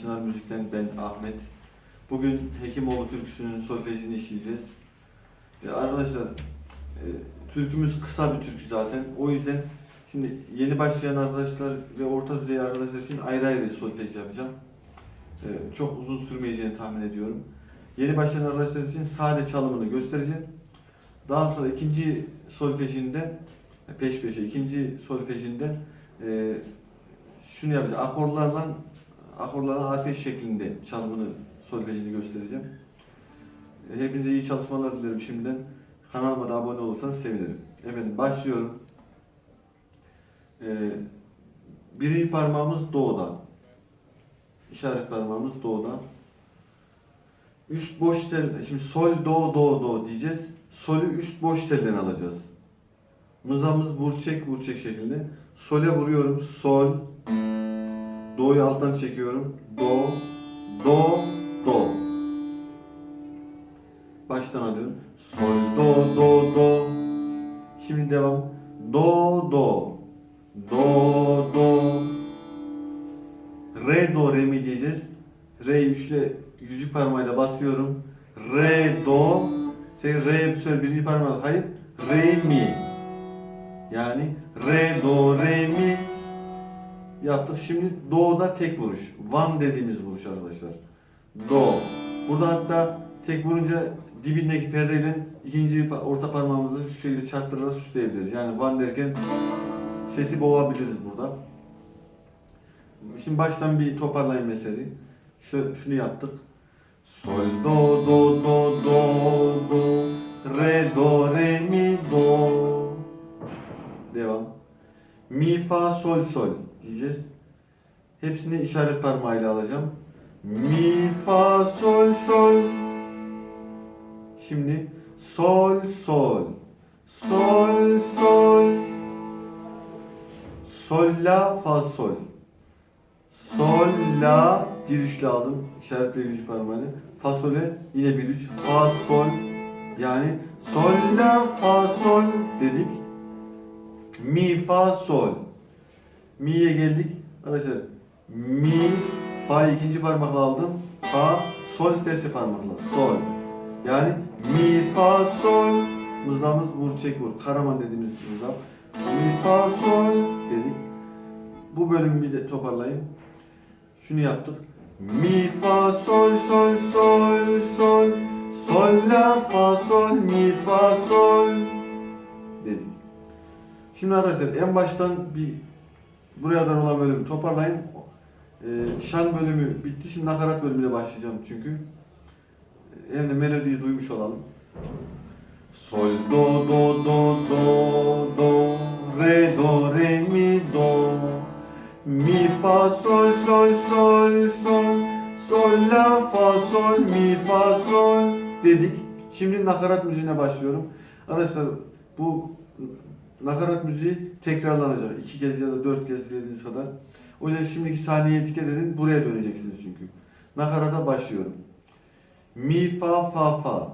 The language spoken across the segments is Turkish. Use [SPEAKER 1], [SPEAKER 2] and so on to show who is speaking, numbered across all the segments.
[SPEAKER 1] Çınar Müzik'ten ben Ahmet. Bugün Hekimoğlu türküsünün solfejini işleyeceğiz. Ya arkadaşlar, e, türkümüz kısa bir türkü zaten. O yüzden şimdi yeni başlayan arkadaşlar ve orta düzey arkadaşlar için ayrı ayrı solfej yapacağım. E, çok uzun sürmeyeceğini tahmin ediyorum. Yeni başlayan arkadaşlar için sade çalımını göstereceğim. Daha sonra ikinci solfejinde peş peşe ikinci solfejinde e, şunu yapacağız. Akorlarla akorların arpeş şeklinde çalımını, solfejini göstereceğim. E, Hepinize iyi çalışmalar dilerim şimdiden. Kanalıma da abone olursanız sevinirim. Efendim başlıyorum. E, birinci parmağımız doğuda. İşaret parmağımız doğuda. Üst boş tel, şimdi sol do do do diyeceğiz. Solü üst boş telden alacağız. Mızamız vur çek vur çek şeklinde. Sole vuruyorum. Sol. Do'yu alttan çekiyorum. Do. Do. Do. Baştan alıyorum. Sol do do do. Şimdi devam. Do do. Do do. Re do re mi diyeceğiz. Re üçle yüzük parmağıyla basıyorum. Re do. Şey, re sefer birinci parmağıyla kayıp. Re mi. Yani re do re mi yaptık. Şimdi do'da tek vuruş. One dediğimiz vuruş arkadaşlar. Do. Burada hatta tek vurunca dibindeki perdeyle ikinci orta parmağımızı şu şekilde çarptırarak süsleyebiliriz. Yani one derken sesi boğabiliriz burada. Şimdi baştan bir toparlayayım meseleyi. Şu, şunu yaptık. Sol do do do do do re do re mi do Devam. Mi fa sol sol diyeceğiz. Hepsini işaret parmağıyla alacağım. Mi fa sol sol. Şimdi sol sol. Sol sol. Sol la fa sol. Sol la bir üçlü aldım. İşaretle yüzük parmağıyla. Fa sole yine bir üç. Fa sol. Yani sol la fa sol dedik. Mi, fa, sol. Mi'ye geldik. Arkadaşlar mi, fa ikinci parmakla aldım. Fa, sol serçe parmakla. Sol. Yani mi, fa, sol. Mızrağımız vur çek vur. Karaman dediğimiz mızrağ. Mi, fa, sol dedik. Bu bölümü bir de toparlayayım. Şunu yaptık. Mi, fa, sol, sol, sol, sol. Sol, la, fa, sol, mi, fa, sol. Dedik. Şimdi arkadaşlar en baştan bir buradan olan bölümü toparlayın. Ee, şan bölümü bitti. Şimdi nakarat bölümüne başlayacağım çünkü. Ee, Hem de melodiyi duymuş olalım. Sol do do do do do re do re mi do mi fa sol sol sol sol sol la fa sol mi fa sol dedik. Şimdi nakarat müziğine başlıyorum. Arkadaşlar bu nakarat müziği tekrarlanacak. iki kez ya da dört kez dilediğiniz kadar. O yüzden şimdiki saniyeye dikkat edin. Buraya döneceksiniz çünkü. Nakarata başlıyorum. Mi fa fa fa.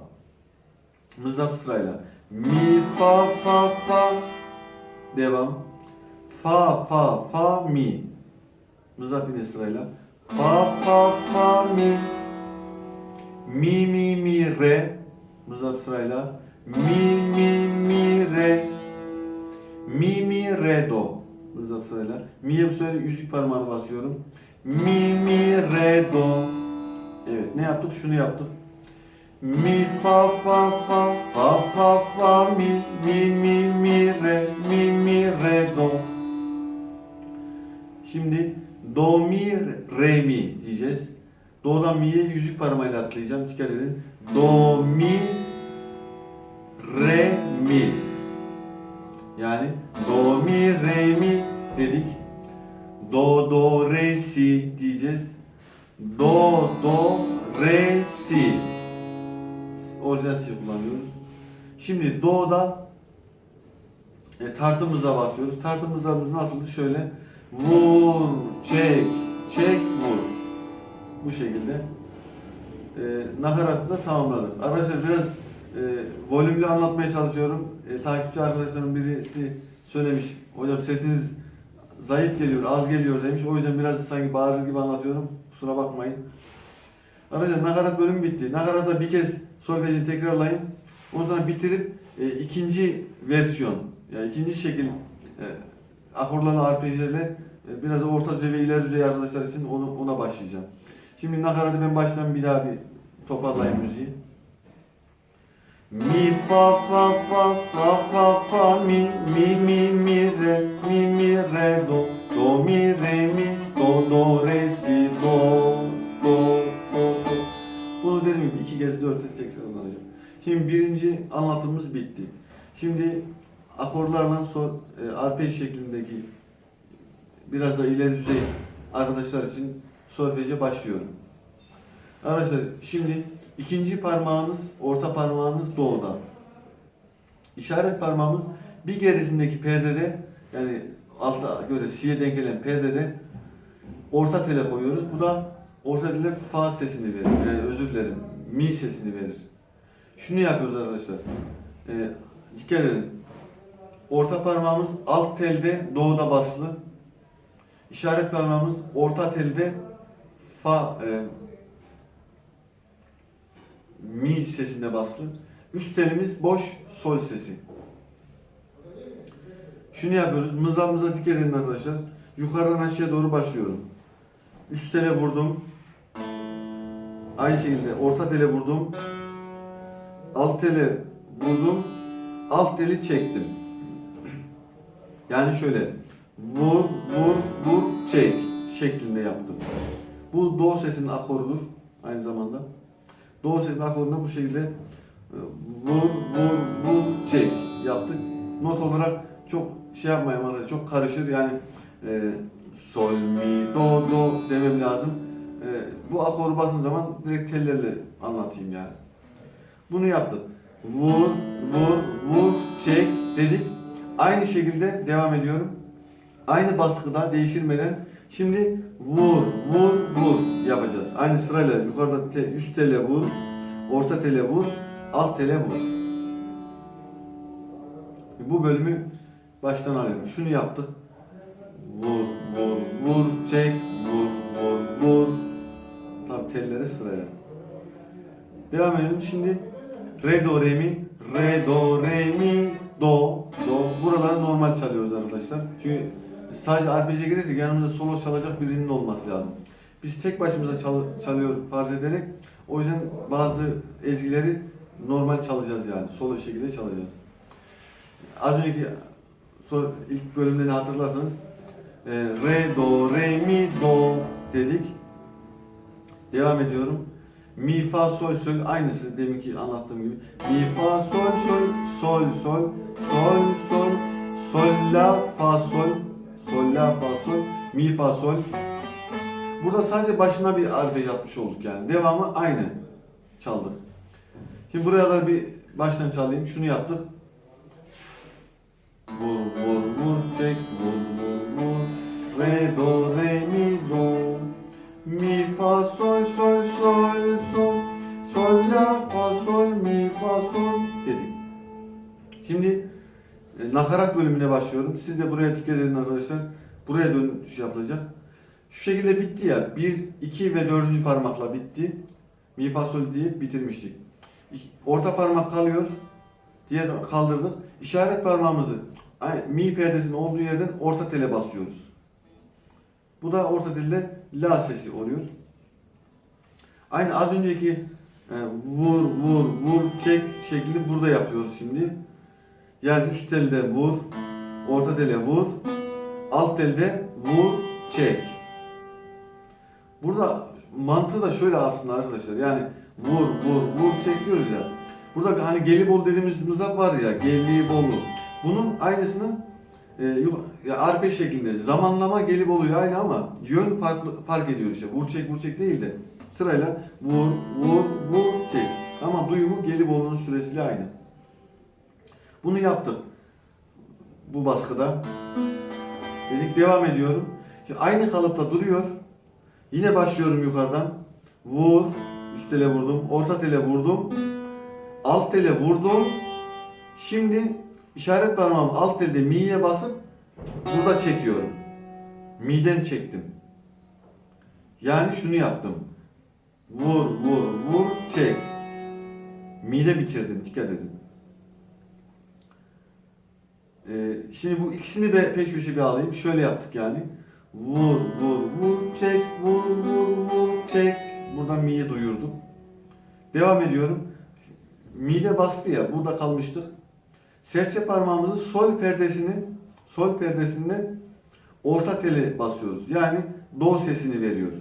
[SPEAKER 1] Mızrap sırayla. Mi fa fa fa. Devam. Fa fa fa mi. Mızrap yine sırayla. Fa fa fa mi. Mi mi mi re. Mızrap sırayla. Mi mi mi re. Mi mi re do. Mızrap sırayla. Mi'ye bu sefer yüzük parmağını basıyorum. Mi mi re do. Evet ne yaptık? Şunu yaptık. Mi fa fa fa fa fa fa mi mi mi mi re mi mi re do. Şimdi do mi re mi diyeceğiz. Do'dan mi'ye yüzük parmağıyla atlayacağım. Dikkat edin. Do mi re mi. Yani do mi re mi dedik. Do do re si diyeceğiz. Do do re si. Orijinal si kullanıyoruz. Şimdi do'da e, tartımıza batıyoruz. Tartımızlarımız nasıldı? Şöyle vur, çek, çek, vur. Bu şekilde. E, nakaratı da tamamladık. Arkadaşlar biraz e, volümlü anlatmaya çalışıyorum. E, takipçi arkadaşlarım birisi söylemiş. Hocam sesiniz zayıf geliyor, az geliyor demiş. O yüzden biraz sanki bağırır gibi anlatıyorum. Kusura bakmayın. Arkadaşlar nakarat bölümü bitti. Nakaratta bir kez solfeji tekrarlayın. Ondan sonra bitirip e, ikinci versiyon, yani ikinci şekil e, akorlarla, arpejlerle e, biraz orta düzey ve ileri düzey arkadaşlar için onu, ona başlayacağım. Şimdi nakaratı ben baştan bir daha bir toparlayayım müziği. Mi fa fa fa fa fa fa mi mi mi mi re mi mi re do do mi re mi do do re si do do do do. Bunu dediğim gibi iki kez dört kez tekrarlanacak. Şimdi birinci anlatımımız bitti. Şimdi akorlarla son e, arpej şeklindeki biraz da ileri düzey arkadaşlar için solfeje başlıyorum. Arkadaşlar şimdi ikinci parmağınız, orta parmağınız doğuda. İşaret parmağımız bir gerisindeki perdede yani alta göre si'ye denk gelen perdede orta tele koyuyoruz. Bu da orta tele fa sesini verir. Yani özür dilerim. Mi sesini verir. Şunu yapıyoruz arkadaşlar. Ee, dikkat edin. Orta parmağımız alt telde doğuda basılı. İşaret parmağımız orta telde fa e, mi sesinde basılı. Üst telimiz boş sol sesi. Şunu yapıyoruz. Mızrağımıza dikkat edin arkadaşlar. Yukarıdan aşağıya doğru başlıyorum. Üst tele vurdum. Aynı şekilde orta tele vurdum. Alt tele vurdum. Alt teli çektim. Yani şöyle vur vur vur çek şeklinde yaptım. Bu do sesinin akorudur aynı zamanda. Do sesinin akorunu bu şekilde e, vur vur vur çek yaptık. Not olarak çok şey yapmayın arkadaşlar çok karışır yani e, sol mi do do demem lazım. E, bu akoru basın zaman direkt tellerle anlatayım yani. Bunu yaptık. Vur vur vur çek dedik. Aynı şekilde devam ediyorum. Aynı baskıda değiştirmeden şimdi vur vur vur yapacağız. Aynı sırayla yukarıda te, üst tele vur, orta tele vur, alt tele vur. Bu bölümü baştan alıyorum. Şunu yaptık. Vur vur vur çek vur vur vur. Tabi telleri sıraya. Devam edelim. Şimdi re do re mi re do re mi do do. Buraları normal çalıyoruz arkadaşlar. Çünkü sadece arpej'e girersek yanımızda solo çalacak birinin olması lazım. Biz tek başımıza çal çalıyor farz ederek o yüzden bazı ezgileri normal çalacağız yani. Solo şekilde çalacağız. Az önceki so- ilk bölümde de hatırlarsanız e, re do re mi do dedik. Devam ediyorum. Mi fa sol sol aynısı deminki anlattığım gibi. Mi fa sol sol sol sol sol sol sol la fa sol sol la fa sol mi fa sol. Burada sadece başına bir arpej atmış olduk yani. Devamı aynı çaldık. Şimdi buraya da bir baştan çalayım. Şunu yaptık. Vur vur vur çek vur vur vur re do nakarat bölümüne başlıyorum. Siz de buraya dikkat edin arkadaşlar. Buraya dönüş yapılacak. Şu şekilde bitti ya. 1, 2 ve 4. parmakla bitti. Mi fa sol diye bitirmiştik. Orta parmak kalıyor. Diğer kaldırdık. İşaret parmağımızı mi perdesinin olduğu yerden orta tele basıyoruz. Bu da orta telde la sesi oluyor. Aynı az önceki e, vur vur vur çek şeklini burada yapıyoruz şimdi. Yani üst telde vur, orta tele vur, alt telde vur çek. Burada mantığı da şöyle aslında arkadaşlar. Yani vur vur vur çek diyoruz ya. Burada hani Gelibolu dediğimiz mızrap var ya, Gelibolu. Bunun aynısını e, arpej şeklinde zamanlama Gelibolu'yla aynı ama yön farklı fark ediyor işte. Vur çek vur çek değil de sırayla vur vur vur çek. Ama duyumu Gelibolu'nun süresiyle aynı. Bunu yaptık. Bu baskıda. Dedik devam ediyorum. Şimdi aynı kalıpta duruyor. Yine başlıyorum yukarıdan. Vur. Üst tele vurdum. Orta tele vurdum. Alt tele vurdum. Şimdi işaret parmağım alt telde mi'ye basıp burada çekiyorum. Miden çektim. Yani şunu yaptım. Vur, vur, vur, çek. Mide bitirdim. Dikkat edin. Ee, şimdi bu ikisini de peş peşe bir alayım. Şöyle yaptık yani. Vur, vur, vur, çek, vur, vur, vur, çek. Buradan mi'yi duyurdum. Devam ediyorum. Mide bastı ya, burada kalmıştık. Serçe parmağımızı sol perdesini, sol perdesinde orta tele basıyoruz. Yani do sesini veriyor.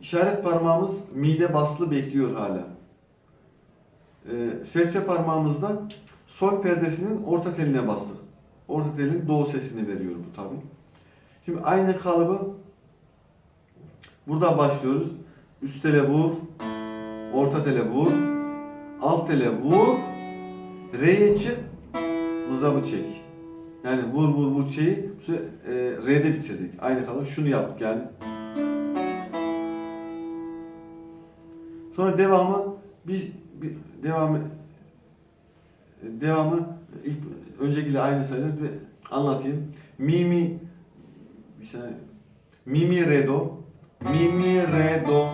[SPEAKER 1] İşaret parmağımız mide basılı bekliyor hala. Ee, serçe parmağımızda sol perdesinin orta teline bastık. Orta telin do sesini veriyor bu tabi. Şimdi aynı kalıbı burada başlıyoruz. Üst tele vur, orta tele vur, alt tele vur, re'ye çık, mızabı çek. Yani vur vur vur sefer, e, re'de bitirdik. Aynı kalıbı şunu yaptık yani. Sonra devamı bir, bir devamı devamı ilk öncekiyle aynı sayılır ve anlatayım. Mi mi bir saniye. Mi mi re do mi mi re do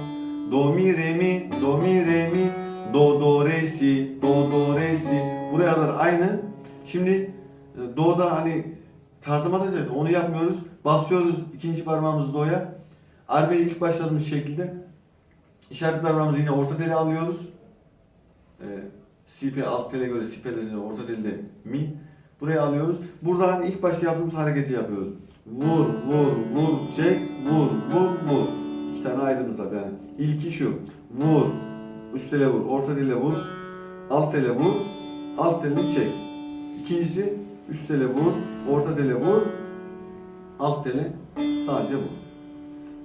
[SPEAKER 1] do mi re mi do mi re mi do do re si do do re si buraya kadar aynı. Şimdi e, do'da hani tartım atacağız. Onu yapmıyoruz. Basıyoruz ikinci parmağımızı do'ya. Arbe'yi ilk başladığımız şekilde işaret parmağımızı yine orta tele alıyoruz. Ee, CP alt tele göre CP tele orta telde mi. Buraya alıyoruz. Burada hani ilk başta yaptığımız hareketi yapıyoruz. Vur, vur, vur, çek, vur, vur, vur. İki tane ayrımız var yani. İlki şu. Vur, üst tele vur, orta tele vur, alt tele vur, alt telini çek. İkincisi üst tele vur, orta tele vur, alt tele sadece vur.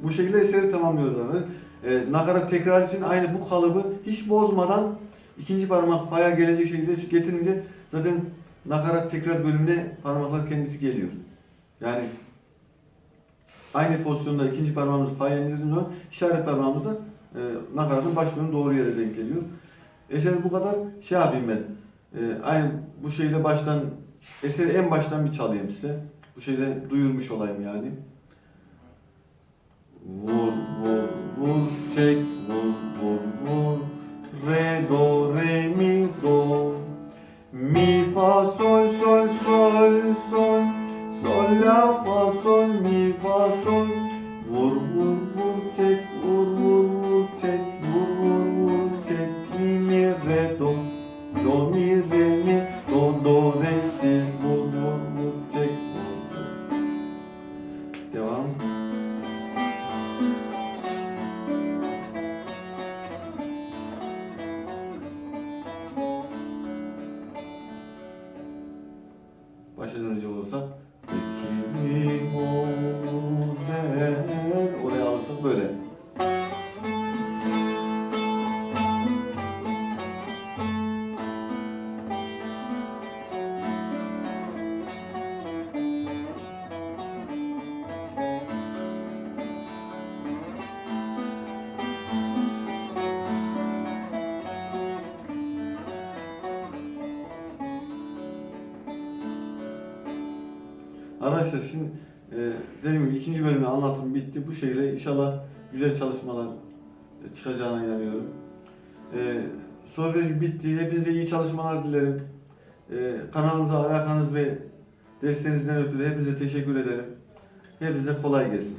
[SPEAKER 1] Bu şekilde eseri tamamlıyoruz. Yani. E, nakarat tekrar için aynı bu kalıbı hiç bozmadan ikinci parmak faya gelecek şekilde getirince zaten nakarat tekrar bölümüne parmaklar kendisi geliyor. Yani aynı pozisyonda ikinci parmağımızı faya indirdiğimiz zaman işaret parmağımız da e, nakaratın baş bölümü doğru yere denk geliyor. Eseri bu kadar şey yapayım ben. E, aynı bu şeyle baştan eseri en baştan bir çalayım size. Bu şeyde duyurmuş olayım yani. Vur vur vur çek vur vur vur re do re mi do. Mi fa sol sol sol sol. Sol la fa 아시는 의정도사 기분이 뭐 Arkadaşlar şimdi e, dediğim gibi ikinci bölümün anlatım bitti. Bu şekilde inşallah güzel çalışmalar e, çıkacağına inanıyorum. E, sohbet bitti. Hepinize iyi çalışmalar dilerim. E, kanalımıza alakanız ve desteğinizden ötürü hepinize teşekkür ederim. Hepinize kolay gelsin.